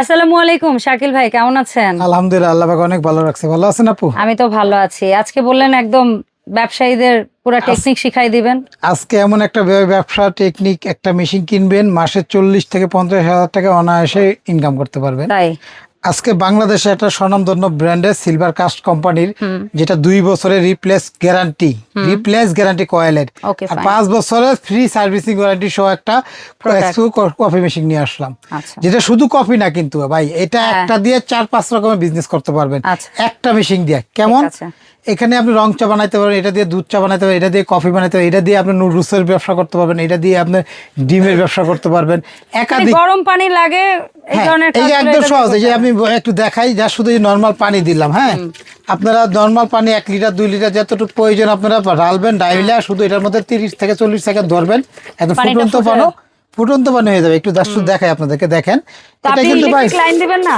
আসসালামু আলাইকুম শাকিল ভাই কেমন আছেন? আলহামদুলিল্লাহ আল্লাহ পাক অনেক ভালো রাখছে। ভালো আছেন আপু? আমি তো ভালো আছি। আজকে বললেন একদম ব্যবসায়ীদের পুরো টেকনিক শিখাই দিবেন। আজকে এমন একটা ব্যবসা টেকনিক একটা মেশিন কিনবেন মাসে চল্লিশ থেকে পঞ্চাশ হাজার টাকা অনায়াসে ইনকাম করতে পারবেন। তাই? আজকে বাংলাদেশে একটা স্বনামধন্য ব্র্যান্ডের সিলভার কাস্ট কোম্পানির যেটা দুই বছরের রিপ্লেস গ্যারান্টি রিপ্লেস গ্যারান্টি কয়েলের আর পাঁচ বছরের ফ্রি সার্ভিসিং গ্যারান্টি সহ একটা কফি মেশিন নিয়ে আসলাম। আচ্ছা। যেটা শুধু কফি না কিন্তু ভাই এটা হ্যাঁ। একটা দিয়ে চার পাঁচ রকমের বিজনেস করতে পারবেন। আচ্ছা। একটা মেশিন দিয়ে। কেমন। এখানে আপনি রং চা বানাইতে পারবেন এটা দিয়ে দুধ চা বানাইতে পারবেন এটা দিয়ে কফি বানাইতে পারবেন এটা দিয়ে আপনি নুডলসের ব্যবসা করতে পারবেন এটা দিয়ে আপনি ডিমের ব্যবসা করতে পারবেন। মানে একাধিক গরম পানি লাগে এই হ্যাঁ, এই একদম সহজ এই যে আমি একটু দেখাই যা শুধু নর্মাল পানি দিলাম হ্যাঁ? আপনারা নর্মাল পানি এক লিটার দুই লিটার যতটুকু প্রয়োজন আপনারা ঢালবেন ডাইলে শুধু এটার মধ্যে তিরিশ থেকে চল্লিশ সেকেন্ড ধরবেন একদম ফুটন্ত পানো। ফুটন্ত পানি হয়ে যাবে। একটু জাস্ট দেখাই আপনাদেরকে দেখেন। এটা কিন্তু ভাই লাইন দিবেন না?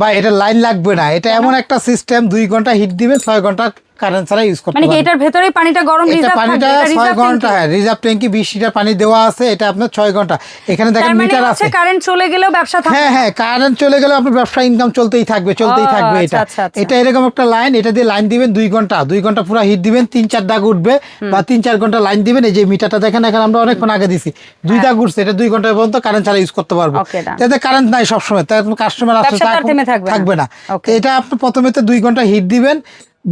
ভাই এটা লাইন লাগবে না। এটা এমন একটা সিস্টেম দুই ঘণ্টা হিট দিবে ছয় ঘণ্টা কারেন্ট ছাড়া ইউজ করতে মানে এটার ভেতরেই পানিটা গরম রিজার্ভ পানিটা থাকবে এটা ছয় রিজার্ভ ঘণ্টা হ্যাঁ রিজার্ভ ট্যাঙ্কি বিশ লিটার পানি দেওয়া আছে এটা আপনার ছয় ঘণ্টা। এখানে দেখেন মানে মিটার হচ্ছে আছে। কারেন্ট চলে গেলেও ব্যবসা থাকবে? হ্যাঁ হ্যাঁ কারেন্ট চলে গেলে আপনার ব্যবসা ইনকাম চলতেই থাকবে চলতেই থাকবে আচ্ছা, এটা। আচ্ছা, আচ্ছা। এটা এরকম একটা লাইন এটা দিয়ে লাইন দিবেন দুই ঘণ্টা দুই ঘণ্টা পুরো হিট দিবেন তিন চার দাগ উঠবে বা তিন চার ঘণ্টা লাইন দিবেন এই যে মিটারটা দেখেন এখানে আমরা অনেকক্ষণ আগে দিছি দুই দাগ উঠছে এটা দুই ঘণ্টা পর্যন্ত কারেন্ট ছাড়া ইউজ করতে পারব। যাতে কারেন্ট নাই সবসময় তাই কাস্টমার আসলে থাকবে না। থাকবে না। এটা আপনি প্রথমে তো দুই ঘণ্টা হিট দিবেন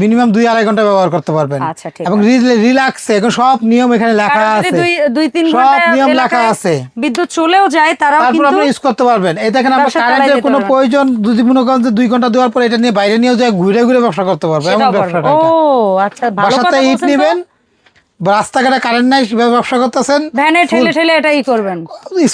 মিনিমাম দুই আড়াই ঘণ্টা ব্যবহার করতে পারবেন। আচ্ছা, এবং রিল্যাক্সে এখন সব নিয়ম এখানে লেখা আছে। দুই তিন সব নিয়ম লেখা আছে। বিদ্যুৎ চলেও যায় তারাও কিন্তু আপনি ইউজ করতে পারবেন। এই দেখেন আমরা কারেন্টের কোনো প্রয়োজন যদি মনে করেন যে দুই ঘণ্টা দেওয়ার পর এটা নিয়ে বাইরে নিয়েও যায় ঘুরে ঘুরে ব্যবসা করতে পারবে এমন ব্যবসাটা ও আচ্ছা ভালো কথা ইট বলছেন নেবেন রাস্তাঘাটে কারেন্ট নাই ব্যবসা করতেছেন ভ্যানে ঠেলে ঠেলে এটাই করবেন।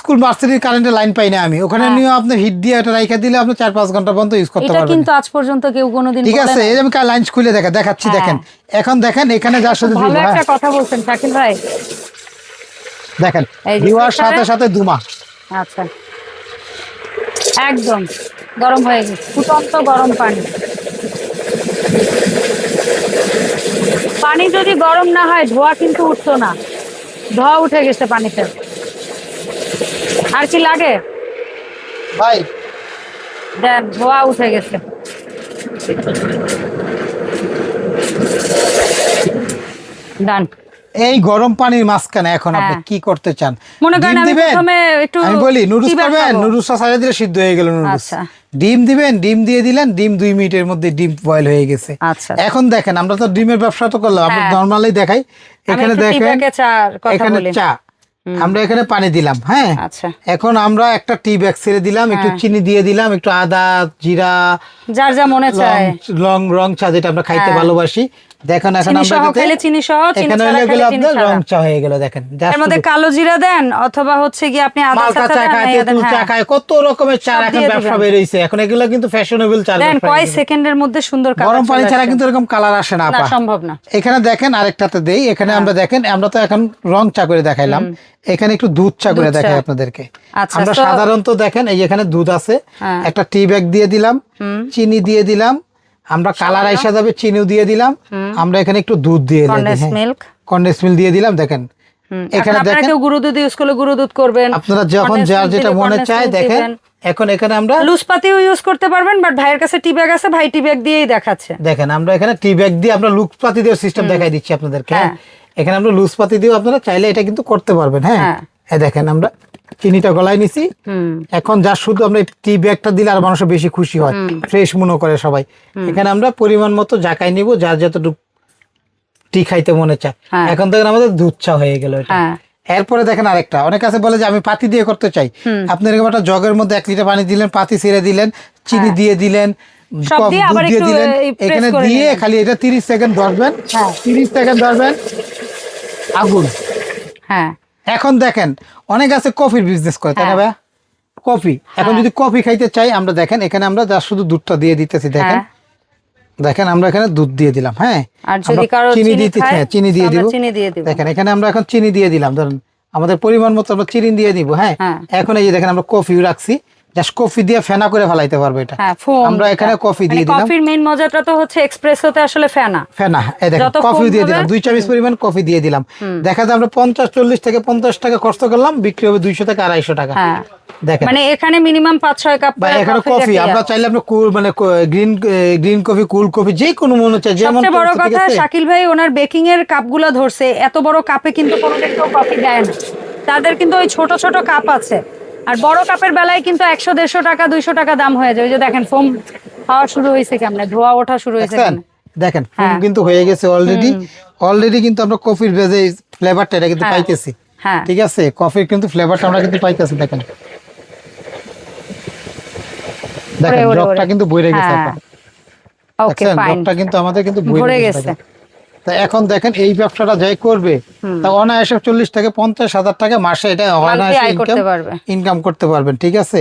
স্কুল ভার্সিটির কারেন্টের লাইন পাই না আমি। ওখানে নিয়ে আপনি হিট দিয়ে এটা রাইখা দিলে আপনি চার পাঁচ ঘণ্টা পর্যন্ত ইউজ করতে এটা পারবেন। কিন্তু আজ পর্যন্ত কেউ কোনোদিন ঠিক আছে। এই যে আমি লাইন খুলে দেখা দেখাচ্ছি হ্যাঁ। দেখেন। এখন দেখেন এখানে যার সাথে ভালো হ্যাঁ, একটা কথা বলছেন শাকিল ভাই। দেখেন যে সাথে সাথে দুমা। আচ্ছা। একদম গরম হয়ে গেছে। ফুটন্ত গরম পানি। পানি যদি গরম না হয় ধোয়া কিন্তু উঠতো না। ধোয়া উঠে গেছে পানিতে। আর কি লাগে? ভাই। দেন ধোয়া উঠে গেছে। ডান। এই গরম পানির মাঝখানে এখন আপনি হ্যাঁ। কি করতে চান? মনে করেন আমি প্রথমে একটু আমি বলি নুডলস করবেন। নুডলসটা সাইডে দিলে সিদ্ধ হয়ে গেল নুডলস। আচ্ছা। ডিম দিবেন ডিম দিয়ে দিলেন ডিম দুই মিনিটের মধ্যে ডিম বয়েল হয়ে গেছে। আচ্ছা। এখন দেখেন আমরা তো ডিমের ব্যবসা তো করলাম আমরা হ্যাঁ। নর্মালি দেখাই এখানে দেখেন এখানে চা আমরা এখানে পানি দিলাম হ্যাঁ। আচ্ছা। এখন আমরা একটা টি ব্যাগ ছেড়ে দিলাম একটু হ্যাঁ। চিনি দিয়ে দিলাম একটু আদা জিরা যার যা মনে লং চায়। লং রং চা যেটা আমরা খাইতে হ্যাঁ। ভালোবাসি দেখেন এখন আমরা সহ চিনি সহ চিনি এখানে ছাড়া হয়ে গেল খেলে চিনি আপনার রং চা হয়ে গেল দেখেন। এর মধ্যে কালো জিরা দেন অথবা হচ্ছে কি আপনি আদা চা দেন খায় দেন, তেঁতুল চা হ্যাঁ। খায় কত রকমের চা এখন ব্যবসা। বেরোইছে এখন এগুলো কিন্তু ফ্যাশনেবল চা দেন কয় সেকেন্ডের মধ্যে সুন্দর কালার গরম পানি ছাড়া কিন্তু এরকম কালার আসে না আপা। সম্ভব না। এখানে দেখেন আরেকটাতে দেই এখানে আমরা দেখেন আমরা তো এখন রং চা করে দেখাইলাম। এখানে একটু দুধ চা করে দেখাই আপনাদেরকে। আচ্ছা, আমরা সাধারণত দেখেন এই এখানে দুধ আছে। হ্যাঁ। একটা টি ব্যাগ দিয়ে দিলাম চিনি দিয়ে দিলাম আমরা কালার আইসা যাবে চিনিও দিয়ে দিলাম। আমরা এখানে একটু দুধ দিয়ে কন্ডেন্স মিল্ক কন্ডেন্স মিল্ক দিয়ে দিলাম দেখেন। এখানে দেখেন। গুঁড়ো দুধ ইউজ করলে গুঁড়ো দুধ করবেন। আপনারা যখন যার যেটা মনে চায় দেখেন। এখন এখানে আমরা লুজ পাতিও ইউজ করতে পারবেন বাট ভাইয়ের কাছে টি ব্যাগ আছে ভাই টি ব্যাগ দিয়েই দেখাচ্ছে। দেখেন আমরা এখানে টি ব্যাগ দিয়ে আমরা লুজ পাতি দিয়ে সিস্টেম দেখাই দিচ্ছি আপনাদেরকে হ্যাঁ। হ্যাঁ। এখানে আমরা লুজ পাতি দিয়েও আপনারা চাইলে এটা কিন্তু করতে পারবেন হ্যাঁ। হ্যাঁ। এই দেখেন আমরা চিনিটা গলায় নিছি। এখন যা শুধু আমরা টি ব্যাগটা দিলে আর মানুষ বেশি খুশি হয়। ফ্রেশ মনে করে সবাই। এখানে আমরা পরিমাণ মতো জাকাই নিব যার যতটুকু টি খাইতে মনে চায়। হ্যাঁ। এখন দেখেন আমাদের দুধ চা হয়ে গেল এটা। হ্যাঁ। এরপরে দেখেন আরেকটা। অনেক আছে বলে যে আমি পাতি দিয়ে করতে চাই। আপনি এরকম একটা জগের মধ্যে এক লিটার পানি দিলেন পাতি ছেড়ে দিলেন চিনি দিয়ে দিলেন হ্যাঁ। কফ দিয়ে দুধ দিয়ে দিলেন। এখানে দিয়ে খালি এটা তিরিশ সেকেন্ড ধরবেন। তিরিশ সেকেন্ড ধরবেন। আগুন। হ্যাঁ। এখন দেখেন অনেক আছে কফির বিজনেস করে তাই না ভাই ভাইয়া? কফি। এখন যদি কফি খাইতে চাই আমরা দেখেন এখানে আমরা যা শুধু দুধটা দিয়ে দিতেছি দেখেন। হ্যাঁ। দেখেন আমরা এখানে দুধ দিয়ে দিলাম হ্যাঁ? আর যদি কারও চিনি দিতে হ্যাঁ চিনি দিয়ে দিব। চিনি দিয়ে দিব। দেখেন এখানে আমরা এখন চিনি দিয়ে দিলাম ধরেন আমাদের পরিমাণ মতো আমরা চিনি দিয়ে দিব হ্যাঁ? হ্যাঁ। এখন এই যে দেখেন আমরা কফিও রাখছি। জাস্ট কফি দিয়ে ফেনা করে ফেলাইতে পারবে এটা। হ্যাঁ আমরা এখানে কফি দিয়ে দিলাম। কফির মেইন মজাটা তো হচ্ছে এক্সপ্রেসোতে আসলে ফেনা। ফেনা এই যত কফি দিয়ে দিলাম দুই চামচ পরিমাণ কফি দিয়ে দিলাম। দেখা যায় আমরা পঞ্চাশ চল্লিশ থেকে পঞ্চাশ টাকা খরচ করলাম বিক্রি হবে দুইশো থেকে আড়াইশো টাকা। হ্যাঁ। দেখেন। মানে এখানে মিনিমাম পাঁচ ছয় কাপ বা এখানে কফি আমরা চাইলে আপনি কুল মানে green green coffee cool coffee যে কোনো মনে হচ্ছে যেমন সবচেয়ে বড় কথা শাকিল ভাই ওনার বেকিং এর কাপগুলো ধরছে। এত বড় কাপে কিন্তু কেউ কফি দেয় না। তাদের কিন্তু ওই ছোট ছোট কাপ আছে। আর বড় কাপের বেলায় কিন্তু একশো দেড়শো টাকা দুইশো টাকা দাম হয়ে যায়। ওই যে দেখেন ফোম খাওয়া শুরু হয়েছে কেমনে? ধোয়া ওঠা শুরু হয়েছে দেখেন foam হ্যাঁ। কিন্তু হয়ে গেছে অলরেডি অলরেডি কিন্তু আমরা কফির ভেজে ফ্লেভারটা এটা কিন্তু হ্যাঁ। পাইতেছি। হ্যাঁ। ঠিক আছে? কফির কিন্তু ফ্লেভারটা আমরা কিন্তু পাইতেছি দেখেন। দেখেন ওরে। কিন্তু বইরে গেছে। ওকে ফাইন জগটা কিন্তু আমাদের কিন্তু বইরে গেছে। তা এখন দেখেন এই ব্যবসাটা যাই করবে তা অনায়াসে চল্লিশ থেকে পঞ্চাশ হাজার টাকা মাসে এটা অনায়াসে ইনকাম ইনকাম করতে পারবেন ঠিক আছে?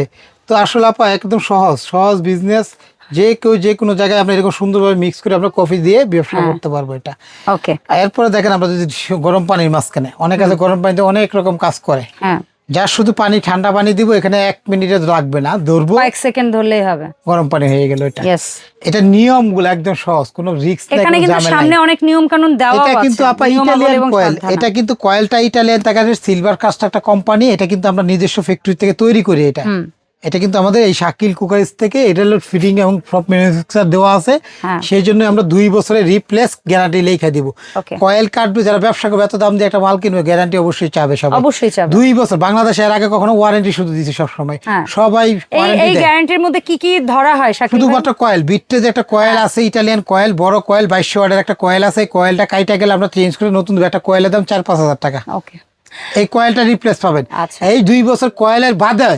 তো আসলে আপা একদম সহজ সহজ বিজনেস যে কেউ যে কোনো জায়গায় আপনি এরকম সুন্দরভাবে মিক্স করে আমরা কফি দিয়ে ব্যবসা হ্যাঁ। করতে পারব এটা। ওকে এরপরে দেখেন আমরা যদি গরম পানির মাঝখানে অনেক আছে গরম পানিতে অনেক রকম কাজ করে। হ্যাঁ। যার শুধু পানি ঠান্ডা পানি দিব এখানে এক মিনিটে লাগবে না ধরবো। এক সেকেন্ড ধরলেই হবে। গরম পানি হয়ে গেল এটা। এটা নিয়মগুলো একদম সহজ কোনো রিস্ক নাই এখানে কিন্তু সামনে অনেক নিয়ম কানুন দেওয়া এটা কিন্তু আপা কয়েল এটা কিন্তু কয়েলটা ইটালিয়ান সিলভার কাস্ট একটা কোম্পানি এটা কিন্তু আমরা নিজস্ব ফ্যাক্টরি থেকে তৈরি করি এটা। এটা কিন্তু আমাদের এই শাকিল কুকারিস থেকে এটা হলো ফিটিং এবং সব ম্যানুফ্যাকচার দেওয়া আছে। হ্যাঁ। সেই জন্য আমরা দুই বছরের রিপ্লেস গ্যারান্টি লেখা দিব। কয়েল কাটবে যারা ব্যবসা করবে এত দাম দিয়ে একটা মাল কিনবে গ্যারান্টি অবশ্যই চাবে সবাই। অবশ্যই চাবে। দুই বছর বাংলাদেশে এর আগে কখনো ওয়ারেন্টি শুধু দিচ্ছে সবসময়। হ্যাঁ। সবাই এই গ্যারান্টির মধ্যে কি কি ধরা হয় শাকিল? শুধুমাত্র কয়েল বিট্টে যে একটা কয়েল আছে ইটালিয়ান কয়েল বড় কয়েল বাইশশো ওয়াটের একটা কয়েল আছে কয়েলটা কাইটা গেলে আমরা চেঞ্জ করে নতুন একটা কয়েলের দাম চার পাঁচ হাজার টাকা। ওকে। এই কয়েলটা রিপ্লেস পাবেন। আচ্ছা। এই দুই বছর কয়েলের বাদে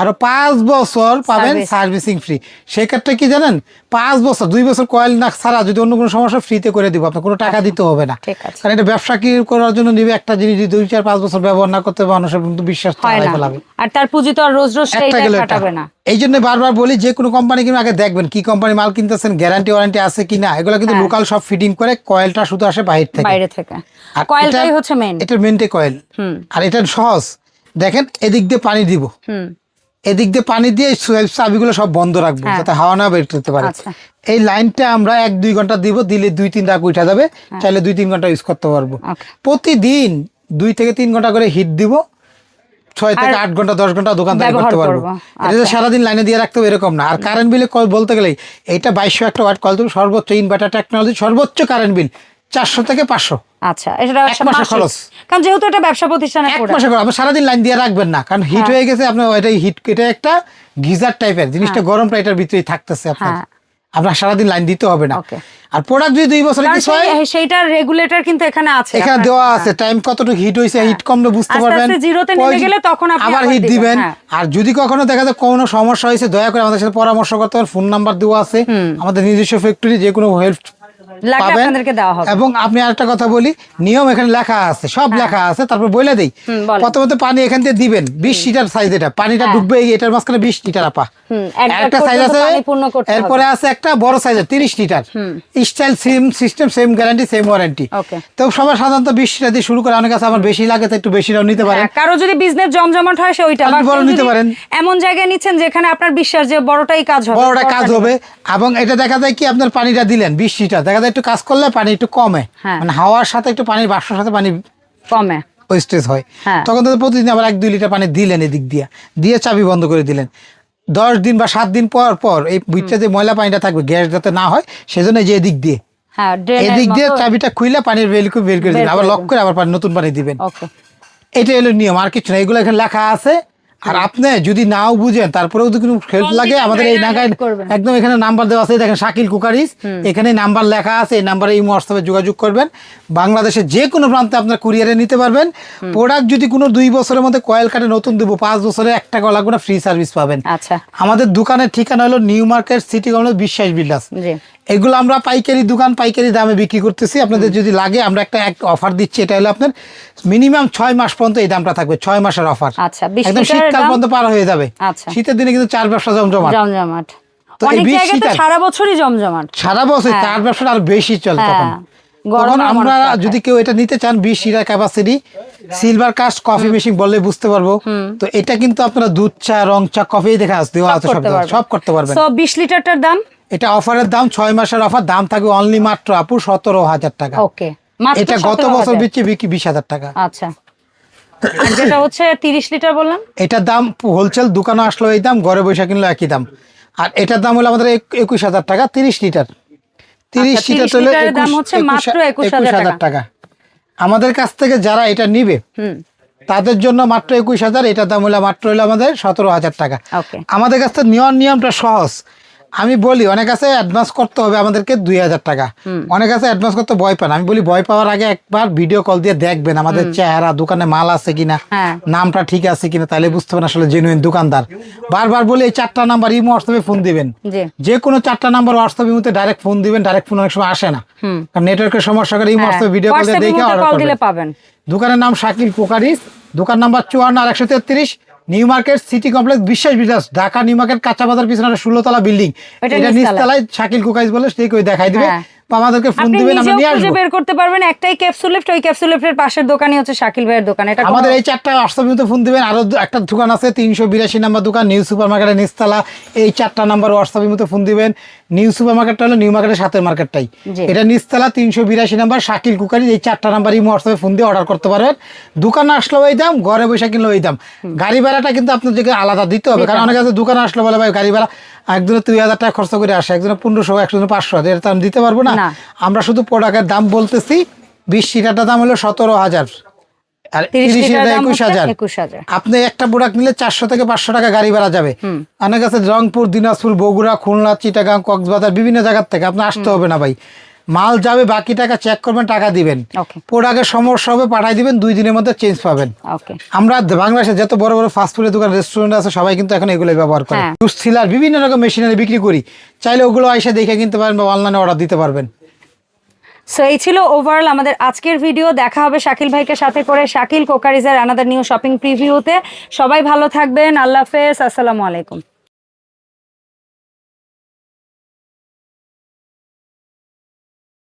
আরও পাঁচ বছর পাবেন সার্ভিসিং ফ্রি সেক্ষেত্রে কি জানেন? পাঁচ বছর দুই বছর কয়েল না ছাড়া যদি অন্য কোনো সমস্যা ফ্রিতে করে দিব আপনার কোনো টাকা দিতে হবে না। কারণ এটা ব্যবসা কি করার জন্য নিবে? একটা জিনিস দুই চার পাঁচ বছর ব্যবহার না করতে মানুষের কিন্তু বিশ্বাস হয় আর তার পুঁজি তো আর রোজ রোজ কাটাবে না। এই জন্য বারবার বলি যে কোনো কোম্পানি কিন্তু আগে দেখবেন কি কোম্পানি মাল কিনতেছেন গ্যারান্টি ওয়ারেন্টি আছে কিনা এগুলো কিন্তু হ্যাঁ। লোকাল সব ফিটিং করে কয়েলটা শুধু আসে বাইরে থেকে। বাইরে থেকে। আর কয়েলটাই হচ্ছে মেইন এটা মেনটে কয়েল। আর এটা সহজ। দেখেন এদিক দিয়ে পানি দিব। হুম। এদিক দিয়ে পানি দিয়ে চাবিগুলো সব বন্ধ রাখব হ্যাঁ। যাতে হাওয়া না বের করতে পারে আচ্ছা। এই লাইনটা আমরা এক দুই ঘণ্টা দিব দিলে দুই তিন দাগ উঠা যাবে চাইলে দুই তিন ঘণ্টা ইউজ করতে পারব হ্যাঁ। প্রতিদিন দুই থেকে তিন ঘণ্টা করে হিট দিব ছয় থেকে আট ঘণ্টা দশ ঘণ্টা দোকানদারি করতে পারব এটা আচ্ছা। সারাদিন লাইনে দিয়ে রাখতে হবে এরকম না আর কারেন্ট বিলে বলতে গেলে এইটা বাইশশো একটা ওয়াট কল তুমি সর্বোচ্চ ইনভার্টার টেকনোলজি সর্বোচ্চ কারেন্ট বিল চারশো থেকে পাঁচশো। আচ্ছা এটা এক মাসের খরচ। কারণ যেহেতু এটা ব্যবসা প্রতিষ্ঠানে এক মাসে আপনি সারাদিন লাইন দিয়ে রাখবেন না। কারণ হিট হ্যাঁ। হয়ে গেছে আপনার এটা হিট এটা একটা গিজার টাইপের জিনিসটা গরমটা এটার ভিতরেই থাকতেছে আপনার। হ্যাঁ। আপনার সারাদিন লাইন দিতে হবে না। আর প্রোডাক্ট যদি দুই বছরে কিছু হয় সেইটার রেগুলেটর কিন্তু এখানে আছে এখানে দেওয়া আছে। টাইম কতটুকু হিট হয়েছে হিট কমলে বুঝতে পারবেন। জিরোতে নেমে গেলে তখন আপনি আবার হিট দিবেন। আর যদি কখনো দেখা যায় কোনো সমস্যা হয়েছে দয়া করে আমাদের সাথে পরামর্শ করতে পারেন। ফোন নাম্বার দেওয়া আছে। আমাদের নিজস্ব ফ্যাক্টরি যে কোনো হেল্প পাবেন। এবং আপনি আরেকটা কথা বলি নিয়ম এখানে লেখা আছে সব লেখা আছে তারপর বলে দেই। হ্যাঁ। প্রথমত পানি এখান থেকে দিবেন বিশ লিটার সাইজ এটা। পানিটা হ্যাঁ। ডুববে এটার মাঝখানে বিশ লিটার আপা। একটা সাইজ আছে পানি পূর্ণ করতে হবে। এরপরে আছে একটা বড় সাইজের তিরিশ litre. Style same system same guarantee same warranty তো সবার সাধারণত বিশ লিটার দিয়ে শুরু করে অনেক আছে আমার বেশি লাগে তো একটু বেশিটাও নিতে পারেন। হ্যাঁ, কারও যদি বিজনেস জমজমাট হয় সে ওইটা বড় নিতে পারেন। এমন জায়গায় নিচ্ছেন যেখানে আপনার বিশ্বাস যে বড়টাই কাজ হবে বড়টা কাজ হবে এবং এটা দেখা যায় কি আপনার পানিটা দিলেন বিশ লিটার। দেখা যায় একটু কাজ করলে পানি একটু কমে। হ্যাঁ। মানে হাওয়ার সাথে একটু পানির বাষ্পর সাথে পানি কমে। ওয়েস্টেজ হয়। হ্যাঁ। তখন তো প্রতিদিন আবার এক দুই লিটার পানি দিলেন এদিক দিয়ে। দিয়ে চাবি বন্ধ করে দিলেন। দশ দিন বা সাত দিন পর পর এই বুইটটা যে ময়লা পানিটা থাকবে গ্যাস যাতে না হয় সেজন্য যে এদিক দিয়ে। হ্যাঁ এদিক দিয়ে চাবিটা খুইলে পানির বেলকু বের করে দিবেন। আবার লক করে আবার পানি- নতুন পানি দিবেন। এটা হলো নিয়ম আর কিছু না। এগুলো এখানে লেখা আছে। আর আপনি যদি নাও বুঝেন তারপরেও যদি কোনো হেল্প লাগে। আমাদের এই নাগায় একদম এখানে নাম্বার দেওয়া আছে। দেখেন শাকিল কুকারিস এখানে নাম্বার লেখা আছে। এই নাম্বারে এই হোয়াটসঅ্যাপে যোগাযোগ করবেন। বাংলাদেশের যে কোনো প্রান্তে আপনার কুরিয়ারে নিতে পারবেন। প্রোডাক্ট যদি কোনো দুই বছরের মধ্যে কয়েল কাটে নতুন দেবো পাঁচ বছরে এক টাকা লাগবে না ফ্রি সার্ভিস পাবেন। আচ্ছা। আমাদের দোকানের ঠিকানা হলো new market city complex Biswas builders. জি। এগুলো আমরা পাইকারি দোকান পাইকারি দামে বিক্রি করতেছি। আপনাদের যদি লাগে আমরা একটা অফার দিচ্ছি। এটা হলো আপনার মিনিমাম ছয় মাস পর্যন্ত এই দামটা থাকবে ছয় মাসের অফার আচ্ছা, একদম লিটারের শীতকাল? পর্যন্ত পার হয়ে যাবে। আচ্ছা। শীতের দিনে কিন্তু চার ব্যবসা জমজমা জমজমাট। তো এই অনেক 20 জায়গায় তো সারা বছরই জমজমাট। সারা বছর চার ব্যবসাটা আর বেশি চলে তখন। হ্যাঁ তখন আমরা যদি কেউ এটা নিতে চান বিশ litre capacity silver cast coffee machine বললে বুঝতে পারব। তো এটা কিন্তু আপনারা দুধ চা রং চা কফি দেখা আছে সব করতে পারবেন। সব করতে পারবেন। সো বিশ লিটারটার দাম? এটা অফারের দাম ছয় মাসের অফার। দাম থাকবে অনলি মাত্র আপু সতেরো হাজার টাকা। ওকে এটা গত বছর বিক্রি বিক্রি বিশ হাজার টাকা। আচ্ছা। আর যেটা হচ্ছে তিরিশ লিটার বললাম? এটার দাম হোলসেল দোকানে আসলো এই দাম ঘরে বসে কিনলো একই দাম। আর এটার দাম হলো আমাদের এক- একুশ হাজার টাকা তিরিশ লিটার। তিরিশ আচ্ছা, লিটার 30 হলে দাম একুশ- হচ্ছে মাত্র 21,000 হাজার টাকা। টাকা। আমাদের কাছ থেকে যারা এটা নিবে হুম। তাদের জন্য মাত্র একুশ হাজার এটার দাম হলো মাত্র হলো আমাদের সতেরো হাজার টাকা। আমাদের কাছ থেকে নেওয়ার নিয়মটা সহজ। আমি বলি অনেক আছে অ্যাডভান্স করতে হবে আমাদেরকে দুই হাজার টাকা। অনেক আছে অ্যাডভান্স করতে ভয় পান আমি বলি ভয় পাওয়ার আগে একবার ভিডিও কল দিয়ে দেখবেন আমাদের চেহারা দোকানে মাল আছে কিনা হ্যাঁ। নামটা ঠিক আছে কিনা তাহলে বুঝতে পারেন আসলে জেনুইন দোকানদার। বারবার বলি এই চারটা নাম্বার ইমো হোয়াটসঅ্যাপে ফোন দিবেন। যে কোনো চারটা নাম্বার হোয়াটসঅ্যাপ ইমোতে ডাইরেক্ট ফোন দিবেন ডাইরেক্ট ফোন অনেক সময় আসে না। কারণ নেটওয়ার্কের সমস্যা করে ইমো হোয়াটসঅ্যাপে ভিডিও কল দিয়ে দেখে অর্ডার করবেন। দোকানের নাম শাকিল কোকারিস দোকান নাম্বার চুয়ান্ন আর একশো তেত্রিশ নিউ মার্কেট সিটি কমপ্লেক্স বিশ্বাস বিলাস ঢাকা নিউ মার্কেট কাঁচা বাজার পিছনে একটা ষোলোতলা বিল্ডিং। এটা নিস্তালায় নিচতলায়। শাকিল কুকাইজ বলে সেই কই দেখাই দিবে। হ্যাঁ। আমাদেরকে ফোন দিবেন আমরা নিয়ে আসব। বের করতে পারবেন একটাই ক্যাপসুল লিফট ওই ক্যাপসুল লিফটের পাশের দোকানই হচ্ছে শাকিল ভাইয়ের দোকান। এটা আমাদের এই চারটা হোয়াটসঅ্যাপে ফোন দিবেন আরও একটা দোকান আছে তিনশো বিরাশি নাম্বার দোকান নিউ সুপার মার্কেটের নিচতলা এই চারটা নাম্বার হোয়াটসঅ্যাপের মতো ফোন দিবেন। নিউ সুপার মার্কেটটা হলো নিউ মার্কেটের সাথের মার্কেটটাই। এটা নিচতলা তিনশো বিরাশি নাম্বার শাকিল কুকারি এই চারটা নাম্বার এই হোয়াটসঅ্যাপে ফোন দিয়ে অর্ডার করতে পারবেন। দোকানে আসলেও ওই দাম ঘরে বসে কিনলেও ওই দাম। গাড়ি ভাড়াটা কিন্তু আপনাদেরকে আলাদা দিতে হবে কারণ অনেক আছে দোকানে আসলে বলে ভাই গাড়ি ভাড়া একজনে দুই হাজার টাকা খরচ করে আসে একজনে পনেরোশো একজনে পাঁচশো এটা তো আমি দিতে পারব না। আমরা শুধু প্রোডাক্টের দাম বলতেছি বিশ লিটারটার দাম হলো সতেরো হাজার। আর 30 তিরিশ লিটার লিটার দাম একুশ হচ্ছে হাজার। 21,000 আপনি একটা প্রোডাক্ট নিলে চারশো থেকে পাঁচশো টাকা গাড়ি ভাড়া যাবে। অনেক আছে রংপুর দিনাজপুর বগুড়া খুলনা চিটাগাং কক্সবাজার বিভিন্ন জায়গার থেকে আপনি আসতে হবে না ভাই। মাল যাবে বাকি টাকা চেক করবেন টাকা দিবেন। প্রোডাক্টের সমস্যা হবে পাঠাই দিবেন দুই দিনের মধ্যে চেঞ্জ পাবেন। আমরা বাংলাদেশে যত বড় বড় ফাস্টফুডের দোকান রেস্টুরেন্ট আছে সবাই কিন্তু এখন এগুলো ব্যবহার করে। হ্যাঁ। জুস সিলার বিভিন্ন রকম মেশিনারি বিক্রি করি। চাইলে ওগুলো এসে দেখে কিনতে পারেন বা অনলাইনে অর্ডার দিতে পারবেন। সো এই ছিল ওভারঅল আমাদের আজকের ভিডিও দেখা হবে শাকিল ভাইকে সাথে করে শাকিল কোকারিজার আনাদার নিউ শপিং প্রিভিউতে সবাই ভালো থাকবেন। আল্লাহ হাফেজ। আসসালামু আলাইকুম।